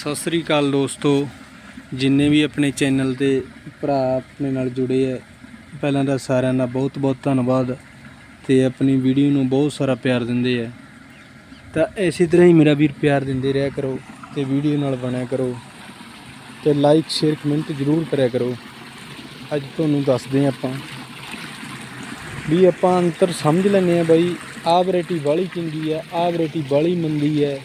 ਸਤਿ ਸ੍ਰੀ ਅਕਾਲ ਦੋਸਤੋ, ਜਿੰਨੇ ਵੀ ਆਪਣੇ ਚੈਨਲ ਤੇ ਭਰਾ ਆਪਣੇ ਨਾਲ ਜੁੜੇ ਹੈ ਪਹਿਲਾਂ ਤਾਂ ਸਾਰਿਆਂ ਦਾ ਬਹੁਤ ਬਹੁਤ ਧੰਨਵਾਦ ਤੇ ਆਪਣੀ ਵੀਡੀਓ ਨੂੰ ਬਹੁਤ ਸਾਰਾ ਪਿਆਰ ਦਿੰਦੇ ਹੈ ਤਾਂ ਇਸੇ ਤਰ੍ਹਾਂ ਹੀ ਮੇਰਾ ਵੀਰ ਪਿਆਰ ਦਿੰਦੇ ਰਿਹਾ ਕਰੋ ਤੇ ਵੀਡੀਓ ਨਾਲ ਬਣਿਆ ਕਰੋ ਤੇ ਲਾਈਕ ਸ਼ੇਅਰ ਕਮੈਂਟ ਜ਼ਰੂਰ ਕਰਿਆ ਕਰੋ। ਅੱਜ ਤੁਹਾਨੂੰ ਦੱਸਦੇ ਹਾਂ ਆਪਾਂ ਵੀ ਆਪਾਂ ਅੰਤਰ ਸਮਝ ਲੈਂਦੇ ਆ ਬਾਈ, ਆਹ ਵੈਰਾਈਟੀ ਵਾਲੀ ਚੰਗੀ ਆ ਆਹ ਵੈਰਾਈਟੀ ਵਾਲੀ ਮੰਦੀ ਹੈ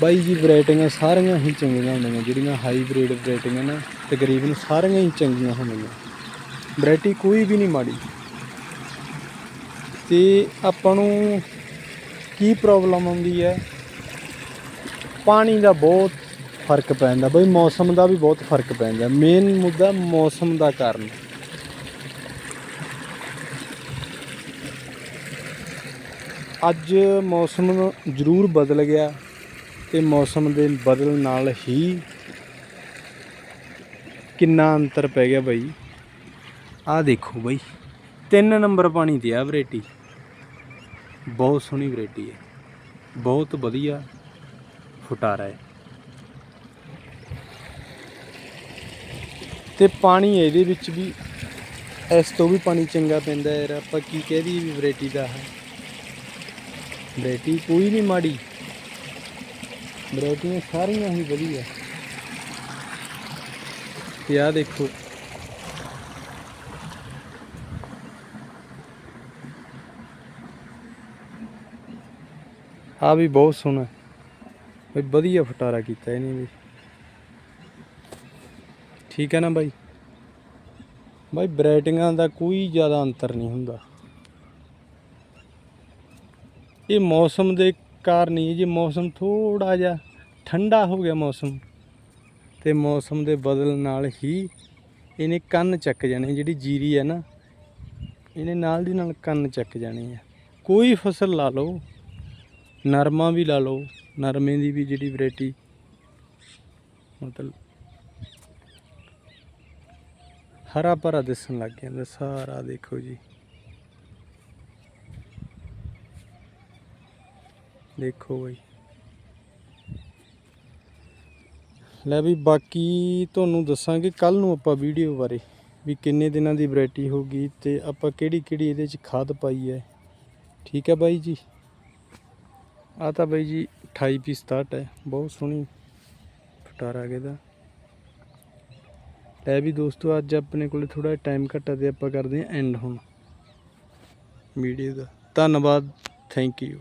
ਬਾਈ ਜੀ ਵੈਰਾਈਟੀਆਂ ਸਾਰੀਆਂ ਹੀ ਚੰਗੀਆਂ ਹੁੰਦੀਆਂ, ਜਿਹੜੀਆਂ ਹਾਈਬ੍ਰਿਡ ਵੈਰਾਈਟੀਆਂ ਨਾ, ਤਕਰੀਬਨ ਸਾਰੀਆਂ ਹੀ ਚੰਗੀਆਂ ਹੁੰਦੀਆਂ। ਵੈਰਾਈਟੀ ਕੋਈ ਵੀ ਨਹੀਂ ਮਾੜੀ। ਤੇ ਆਪਾਂ ਨੂੰ ਕੀ ਪ੍ਰੋਬਲਮ ਆਉਂਦੀ ਹੈ? ਪਾਣੀ ਦਾ ਬਹੁਤ ਫ਼ਰਕ ਪੈਂਦਾ। ਬਈ ਮੌਸਮ ਦਾ ਵੀ ਬਹੁਤ ਫ਼ਰਕ ਪੈਂਦਾ। ਮੇਨ ਮੁੱਦਾ ਮੌਸਮ ਦਾ ਕਾਰਨ। ਅੱਜ ਮੌਸਮ ਜ਼ਰੂਰ ਬਦਲ ਗਿਆ। ਤੇ ਮੌਸਮ ਦੇ ਬਦਲ ਨਾਲ ਹੀ ਕਿੰਨਾ ਅੰਤਰ ਪੈ ਗਿਆ ਬਾਈ? ਆਹ ਦੇਖੋ ਬਾਈ, ਤਿੰਨ ਨੰਬਰ ਪਾਣੀ ਤੇ ਆ ਵੈਰਾਈਟੀ ਬਹੁਤ ਸੋਹਣੀ ਵੈਰਾਈਟੀ ਹੈ। ਬਹੁਤ ਵਧੀਆ ਫੁਟਾਰਾ ਹੈ। ਤੇ ਪਾਣੀ ਇਹਦੇ ਵਿੱਚ ਵੀ, ਇਸ ਤੋਂ ਵੀ ਪਾਣੀ ਚੰਗਾ ਪੈਂਦਾ ਯਾਰ। ਆਪਾਂ ਕੀ ਕਹਿ ਦਈਏ ਵੀ ਵੈਰਾਈਟੀ ਦਾ ਹੈ। ਵੈਰਾਈਟੀ ਕੋਈ ਨਹੀਂ ਮਾੜੀ। ਵੈਰਾਈਟੀਆਂ ਸਾਰੀਆਂ ਹੀ ਵਧੀਆ। ਤੇ ਆਹ ਦੇਖੋ। ਆ ਵੀ ਬਹੁਤ ਸੋਹਣਾ। ਬਈ ਵਧੀਆ ਫਟਾਰਾ ਕੀਤਾ ਇਹਨੇ ਵੀ। ਠੀਕ ਹੈ ਨਾ ਬਾਈ? ਬਾਈ ਵੈਰਾਈਟੀਆਂ ਦਾ ਕੋਈ ਜ਼ਿਆਦਾ ਅੰਤਰ ਨਹੀਂ ਹੁੰਦਾ। ਇਹ ਮੌਸਮ ਦੇ ਕਾਰਨ ਹੀ ਹੈ ਜੇ, ਮੌਸਮ ਥੋੜਾ ਜਿਹਾ ਠੰਡਾ ਹੋ ਗਿਆ ਮੌਸਮ। ਤੇ ਮੌਸਮ ਦੇ ਬਦਲ ਨਾਲ ਹੀ ਇਹਨੇ ਕੰਨ ਚੱਕ ਜਾਣੇ, ਜਿਹੜੀ ਜੀਰੀ ਹੈ ਨਾ, ਇਹਨੇ ਨਾਲ ਦੀ ਨਾਲ ਕੰਨ ਚੱਕ ਜਾਣੇ ਆ। ਕੋਈ ਫਸਲ ਲਾ ਲਓ, ਨਰਮਾ ਵੀ ਲਾ ਲਓ, ਨਰਮੇ ਦੀ ਵੀ ਜਿਹੜੀ ਵੈਰਾਈਟੀ, ਮਤਲਬ ਹਰਾ ਭਰਾ ਦਿਸਣ ਲੱਗ ਜਾਂਦਾ ਸਾਰਾ ਦੇਖੋ ਜੀ। ਦੇਖੋ ਬਈ। ਲੈ ਵੀ ਬਾਕੀ ਤੁਹਾਨੂੰ ਦੱਸਾਂਗੇ ਕੱਲ ਨੂੰ ਆਪਾਂ ਵੀਡੀਓ ਬਾਰੇ ਵੀ ਕਿੰਨੇ ਦਿਨਾਂ ਦੀ ਵੈਰਾਈਟੀ ਹੋਗੀ ਤੇ ਆਪਾਂ ਕਿਹੜੀ ਕਿਹੜੀ ਇਹਦੇ ਚ ਖਾਦ ਪਾਈ ਹੈ। ਠੀਕ ਹੈ ਬਾਈ ਜੀ? ਆ ਤਾਂ ਬਾਈ ਜੀ 28 ਪੀਸ 67 ਹੈ, ਬਹੁਤ ਸੋਹਣੀ ਫਟਾਰਾ ਦਾ ਲੈ ਵੀ ਦੋਸਤੋ, ਅੱਜ ਆਪਣੇ ਕੋਲੇ ਥੋੜਾ ਟਾਈਮ ਘੱਟਾ ਤੇ ਆਪਾਂ ਕਰਦੇ ਹਾਂ ਐਂਡ ਹੁਣ। ਵੀਡੀਓ ਦਾ। ਧੰਨਵਾਦ ਥੈਂਕ ਯੂ